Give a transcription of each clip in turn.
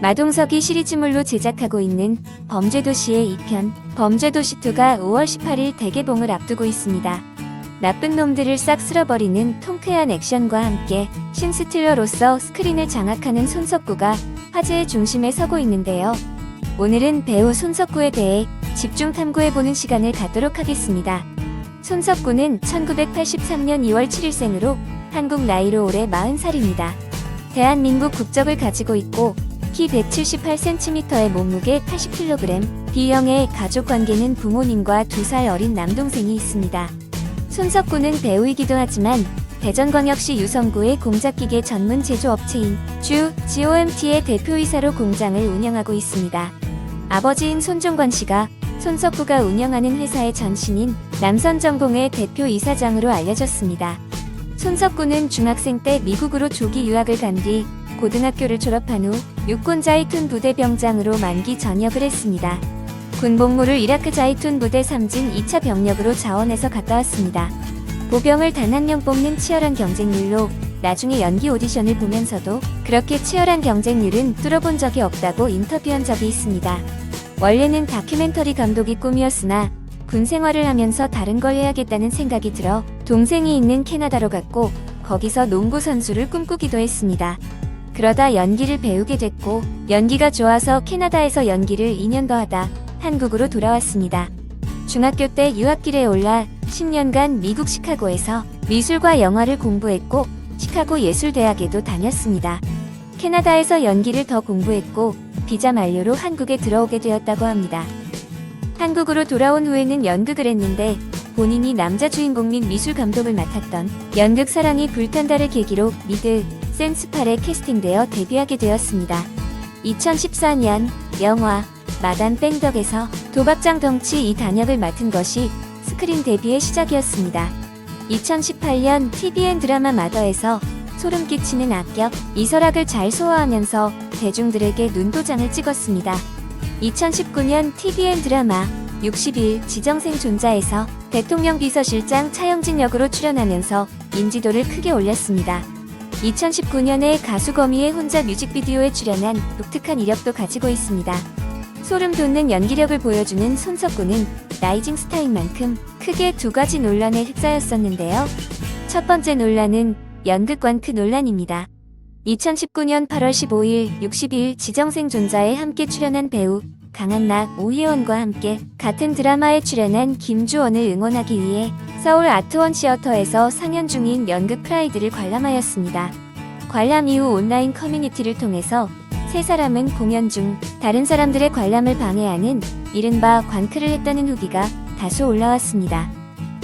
마동석이 시리즈물로 제작하고 있는 범죄도시의 2편 범죄도시2가 5월 18일 대개봉을 앞두고 있습니다. 나쁜 놈들을 싹 쓸어버리는 통쾌한 액션과 함께 신스틸러로서 스크린을 장악하는 손석구가 화제의 중심에 서고 있는데요. 오늘은 배우 손석구에 대해 집중 탐구해보는 시간을 갖도록 하겠습니다. 손석구는 1983년 2월 7일생으로 한국 나이로 올해 40살입니다. 대한민국 국적을 가지고 있고 키 178cm의 몸무게 80kg, B형의 가족 관계는 부모님과 2살 어린 남동생이 있습니다. 손석구는 배우이기도 하지만 대전광역시 유성구의 공작기계 전문 제조업체인 주 GOMT의 대표이사로 공장을 운영하고 있습니다. 아버지인 손종관 씨가 손석구가 운영하는 회사의 전신인 남선전공의 대표이사장으로 알려졌습니다. 손석구는 중학생 때 미국으로 조기 유학을 간 뒤 고등학교를 졸업한 후 육군 자이툰 부대 병장으로 만기 전역을 했습니다. 군복무를 이라크 자이툰 부대 3진 2차 병력으로 자원해서 갔다 왔습니다. 보병을 단 한 명 뽑는 치열한 경쟁률로 나중에 연기 오디션을 보면서도 그렇게 치열한 경쟁률은 뚫어본 적이 없다고 인터뷰한 적이 있습니다. 원래는 다큐멘터리 감독이 꿈이었으나 군 생활을 하면서 다른 걸 해야겠다는 생각이 들어 동생이 있는 캐나다로 갔고 거기서 농구 선수를 꿈꾸기도 했습니다. 그러다 연기를 배우게 됐고 연기가 좋아서 캐나다에서 연기를 2년 더 하다 한국으로 돌아왔습니다. 중학교 때 유학길에 올라 10년간 미국 시카고에서 미술과 영화를 공부했고 시카고 예술대학에도 다녔습니다. 캐나다에서 연기를 더 공부했고 비자 만료로 한국에 들어오게 되었다고 합니다. 한국으로 돌아온 후에는 연극을 했는데 본인이 남자 주인공 및 미술 감독을 맡았던 연극 사랑이 불탄다를 계기로 미드 센스팔에 캐스팅되어 데뷔하게 되었습니다. 2014년 영화 마단 뺑덕에서 도박장 덩치 이 단역을 맡은 것이 스크린 데뷔의 시작이었습니다. 2018년 TVN 드라마 마더에서 소름 끼치는 악역 이설학을 잘 소화하면서 대중들에게 눈도장을 찍었습니다. 2019년 TVN 드라마 60일 지정생 존자에서 대통령 비서실장 차영진 역으로 출연하면서 인지도를 크게 올렸습니다. 2019년에 가수 거미의 혼자 뮤직비디오에 출연한 독특한 이력도 가지고 있습니다. 소름 돋는 연기력을 보여주는 손석구는 라이징 스타인 만큼 크게 두 가지 논란의 흑자였었는데요. 첫 번째 논란은 연극관크 논란입니다. 2019년 8월 15일 60일 지정생 존자에 함께 출연한 배우 강한나 오희원과 함께 같은 드라마에 출연한 김주원을 응원하기 위해 서울 아트원 시어터에서 상연 중인 연극 프라이드를 관람하였습니다. 관람 이후 온라인 커뮤니티를 통해서 세 사람은 공연 중 다른 사람들의 관람을 방해하는 이른바 관크를 했다는 후기가 다수 올라왔습니다.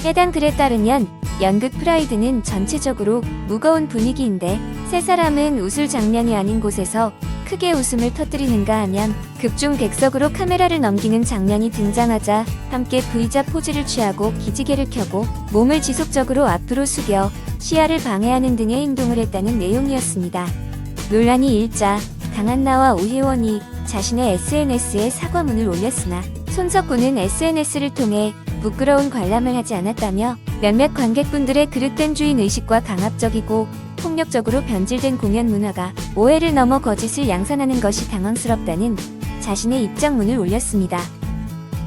해당 글에 따르면 연극 프라이드는 전체적으로 무거운 분위기인데 세 사람은 웃을 장면이 아닌 곳에서 크게 웃음을 터뜨리는가 하면 극중 객석으로 카메라를 넘기는 장면이 등장하자 함께 V자 포즈를 취하고 기지개를 켜고 몸을 지속적으로 앞으로 숙여 시야를 방해하는 등의 행동을 했다는 내용이었습니다. 논란이 일자 강한나와 오혜원이 자신의 SNS에 사과문을 올렸으나 손석구는 SNS를 통해 부끄러운 관람을 하지 않았다며 몇몇 관객분들의 그릇된 주인 의식과 강압적이고 폭력적으로 변질된 공연 문화가 오해를 넘어 거짓을 양산하는 것이 당황스럽다는 자신의 입장문을 올렸습니다.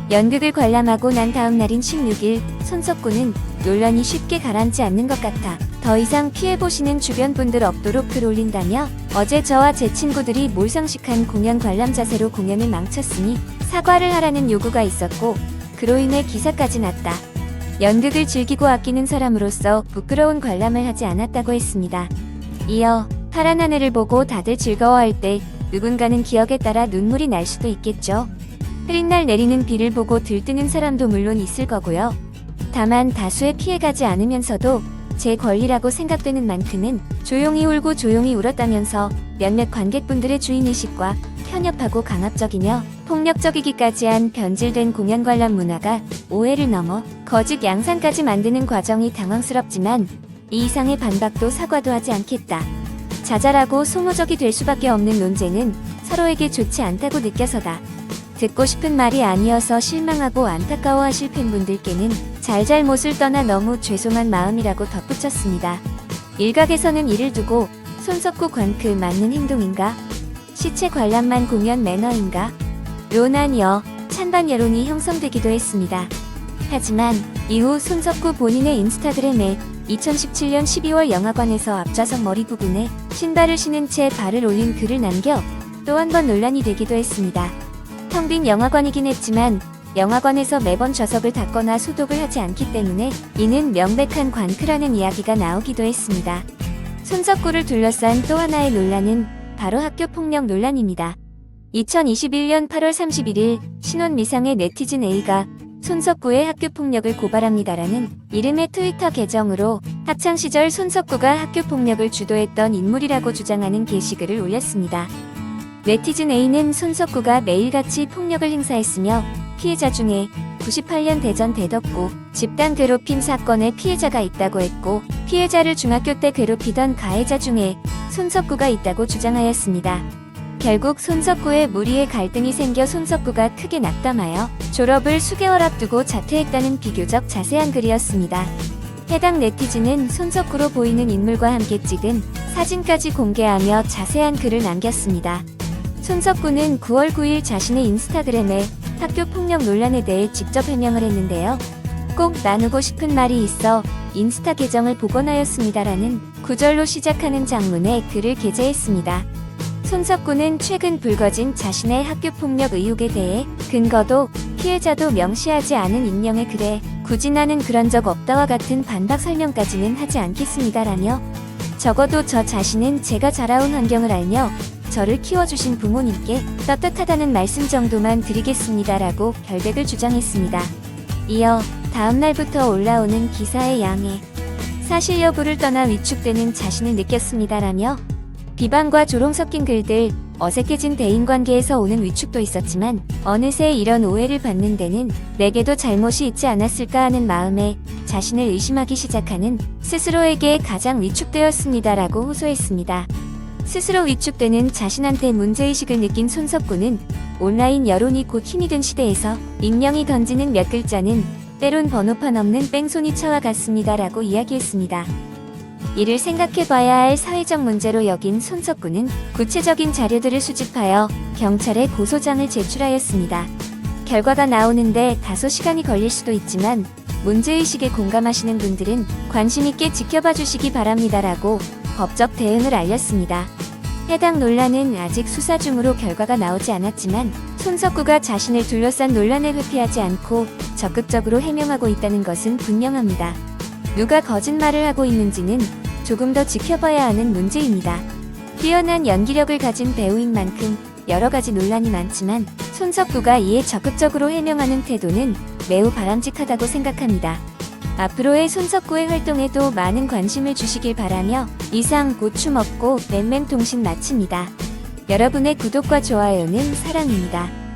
연극을 관람하고 난 다음 날인 16일 손석구는 논란이 쉽게 가라앉지 않는 것 같아 더 이상 피해보시는 주변 분들 없도록 글 올린다며 어제 저와 제 친구들이 몰상식한 공연 관람 자세로 공연을 망쳤으니 사과를 하라는 요구가 있었고 그로 인해 기사까지 났다. 연극을 즐기고 아끼는 사람으로서 부끄러운 관람을 하지 않았다고 했습니다. 이어 파란 하늘을 보고 다들 즐거워할 때 누군가는 기억에 따라 눈물이 날 수도 있겠죠. 흐린 날 내리는 비를 보고 들뜨는 사람도 물론 있을 거고요. 다만 다수의 피해가지 않으면서도 제 권리라고 생각되는 만큼은 조용히 울고 조용히 울었다면서 몇몇 관객분들의 주인의식과 편협하고 강압적이며 폭력적이기까지 한 변질된 공연 관람 문화가 오해를 넘어 거짓 양상까지 만드는 과정이 당황스럽지만 이 이상의 반박도 사과도 하지 않겠다. 자잘하고 소모적이 될 수밖에 없는 논쟁은 서로에게 좋지 않다고 느껴서다. 듣고 싶은 말이 아니어서 실망하고 안타까워하실 팬분들께는 잘잘못을 떠나 너무 죄송한 마음이라고 덧붙였습니다. 일각에서는 이를 두고 손석구 관크 맞는 행동인가? 시체 관람만 공연 매너인가? 로난여 찬반 여론이 형성되기도 했습니다. 하지만 이후 손석구 본인의 인스타그램에 2017년 12월 영화관에서 앞좌석 머리 부분에 신발을 신은 채 발을 올린 글을 남겨 또 한 번 논란이 되기도 했습니다. 텅 빈 영화관이긴 했지만 영화관에서 매번 좌석을 닦거나 소독을 하지 않기 때문에 이는 명백한 관크라는 이야기가 나오기도 했습니다. 손석구를 둘러싼 또 하나의 논란은 바로 학교 폭력 논란입니다. 2021년 8월 31일 신원 미상의 네티즌 A가 손석구의 학교 폭력을 고발합니다라는 이름의 트위터 계정으로 학창 시절 손석구가 학교 폭력을 주도했던 인물이라고 주장하는 게시글을 올렸습니다. 네티즌 A는 손석구가 매일같이 폭력을 행사했으며 피해자 중에 98년 대전 대덕구 집단 괴롭힘 사건의 피해자가 있다고 했고 피해자를 중학교 때 괴롭히던 가해자 중에 손석구가 있다고 주장하였습니다. 결국 손석구의 무리의 갈등이 생겨 손석구가 크게 낙담하여 졸업을 수개월 앞두고 자퇴했다는 비교적 자세한 글이었습니다. 해당 네티즌은 손석구로 보이는 인물과 함께 찍은 사진까지 공개하며 자세한 글을 남겼습니다. 손석구는 9월 9일 자신의 인스타그램에 학교 폭력 논란에 대해 직접 해명을 했는데요. 꼭 나누고 싶은 말이 있어 인스타 계정을 복원하였습니다라는 구절로 시작하는 장문에 글을 게재했습니다. 손석구는 최근 불거진 자신의 학교 폭력 의혹에 대해 근거도 피해자도 명시하지 않은 익명의 글에 굳이 나는 그런 적 없다와 같은 반박 설명까지는 하지 않겠습니다라며 적어도 저 자신은 제가 자라온 환경을 알며 저를 키워주신 부모님께 떳떳하다는 말씀 정도만 드리겠습니다라고 결백을 주장했습니다. 이어 다음 날부터 올라오는 기사의 양해, 사실 여부를 떠나 위축되는 자신을 느꼈습니다라며 비방과 조롱 섞인 글들, 어색해진 대인관계에서 오는 위축도 있었지만 어느새 이런 오해를 받는 데는 내게도 잘못이 있지 않았을까 하는 마음에 자신을 의심하기 시작하는 스스로에게 가장 위축되었습니다라고 호소했습니다. 스스로 위축되는 자신한테 문제의식을 느낀 손석구는 온라인 여론이 곧 힘이 든 시대에서 익명이 던지는 몇 글자는 때론 번호판 없는 뺑소니 차와 같습니다라고 이야기했습니다. 이를 생각해봐야 할 사회적 문제로 여긴 손석구는 구체적인 자료들을 수집하여 경찰에 고소장을 제출하였습니다. 결과가 나오는데 다소 시간이 걸릴 수도 있지만 문제의식에 공감하시는 분들은 관심있게 지켜봐 주시기 바랍니다라고 법적 대응을 알렸습니다. 해당 논란은 아직 수사 중으로 결과가 나오지 않았지만 손석구가 자신을 둘러싼 논란을 회피하지 않고 적극적으로 해명하고 있다는 것은 분명합니다. 누가 거짓말을 하고 있는지는 조금 더 지켜봐야 하는 문제입니다. 뛰어난 연기력을 가진 배우인 만큼 여러 가지 논란이 많지만 손석구가 이에 적극적으로 해명하는 태도는 매우 바람직하다고 생각합니다. 앞으로의 손석구의 활동에도 많은 관심을 주시길 바라며 이상 고추 먹고 맹맹통신 마칩니다. 여러분의 구독과 좋아요는 사랑입니다.